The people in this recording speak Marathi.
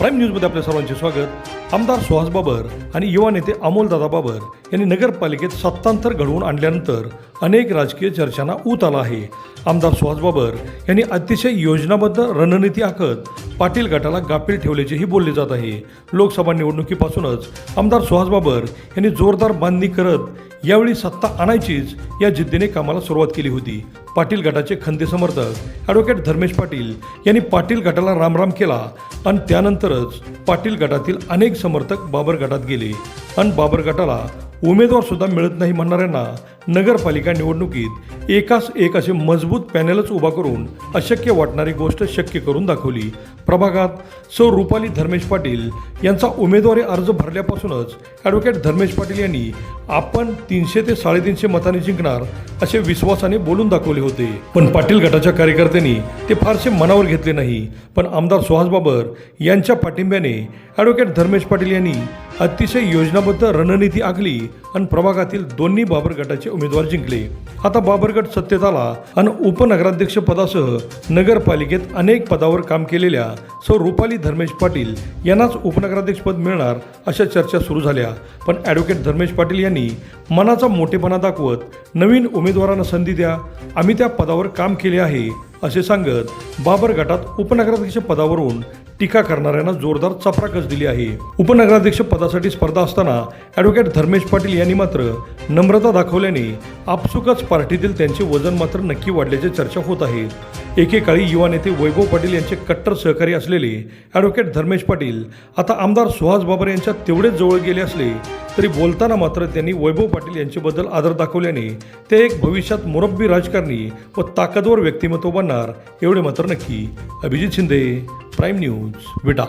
प्राईम न्यूजमध्ये आपल्या सर्वांचे स्वागत. आमदार सुहास बाबर आणि युवा नेते अमोलदादा बाबर यांनी नगरपालिकेत सत्तांतर घडवून आणल्यानंतर अनेक राजकीय चर्चांना ऊत आला आहे. आमदार सुहास बाबर यांनी अतिशय योजनाबद्ध रणनीती आखत पाटील गटाला गाफील ठेवल्याचेही बोलले जात आहे. लोकसभा निवडणुकीपासूनच आमदार सुहास बाबर यांनी जोरदार बांधणी करत यावेळी सत्ता आणायचीच या जिद्दीने कामाला सुरुवात केली होती. पाटील गटाचे खंदे समर्थक ॲडव्होकेट धर्मेश पाटील यांनी पाटील गटाला रामराम केला आणि त्यानंतरच पाटील गटातील अनेक समर्थक बाबर गटात गेले आणि बाबर गटाला उमेदवारसुद्धा मिळत नाही म्हणणाऱ्यांना नगरपालिका निवडणुकीत एकास एक असे मजबूत पॅनेलच उभा करून अशक्य वाटणारी गोष्ट शक्य करून दाखवली. प्रभागात सौ रुपाली धर्मेश पाटील यांचा उमेदवारी अर्ज भरल्यापासूनच ॲडव्होकेट धर्मेश पाटील यांनी आपण तीनशे ते साडेतीनशे मतांनी जिंकणार असे विश्वासाने बोलून दाखवले होते. पण पाटील गटाच्या कार्यकर्त्यांनी ते फारसे मनावर घेतले नाही. पण आमदार सुहास बाबर यांच्या पाठिंब्याने ॲडव्होकेट धर्मेश पाटील यांनी अतिशय योजनाबद्ध रणनीती आखली आणि प्रभागातील दोन्ही बाबर गटाचे उमेदवार जिंकले. आता बाबर गट सत्तेत आला आणि उपनगराध्यक्ष पदासह नगरपालिकेत अनेक पदावर काम केलेल्या सौ रुपाली धर्मेश पाटील यांनाच उपनगराध्यक्षपद मिळणार अशा चर्चा सुरू झाल्या. पण ॲडव्होकेट धर्मेश पाटील यांनी मनाचा मोठेपणा दाखवत नवीन उमेदवारांना संधी द्या आम्ही त्या पदावर काम केले आहे असे सांगत बाबर गटात उपनगराध्यक्ष पदावरून टीका करणाऱ्यांना जोरदार चपराकच दिली आहे. उपनगराध्यक्ष पदासाठी स्पर्धा असताना ॲडव्होकेट धर्मेश पाटील यांनी मात्र नम्रता दाखवल्याने आपसुकच पार्टीतील त्यांचे वजन मात्र नक्की वाढल्याची चर्चा होत आहे. एकेकाळी युवा नेते वैभव पाटील यांचे कट्टर सहकारी असलेले ॲडव्होकेट धर्मेश पाटील आता आमदार सुहास बाबर यांच्या तेवढेच जवळ गेले असले तरी बोलताना मात्र त्यांनी वैभव पाटील यांच्याबद्दल आदर दाखवल्याने ते एक भविष्यात मुरब्बी राजकारणी व ताकदवर व्यक्तिमत्व बनणार एवढे मात्र नक्की. Abhijit Shinde prime news Vita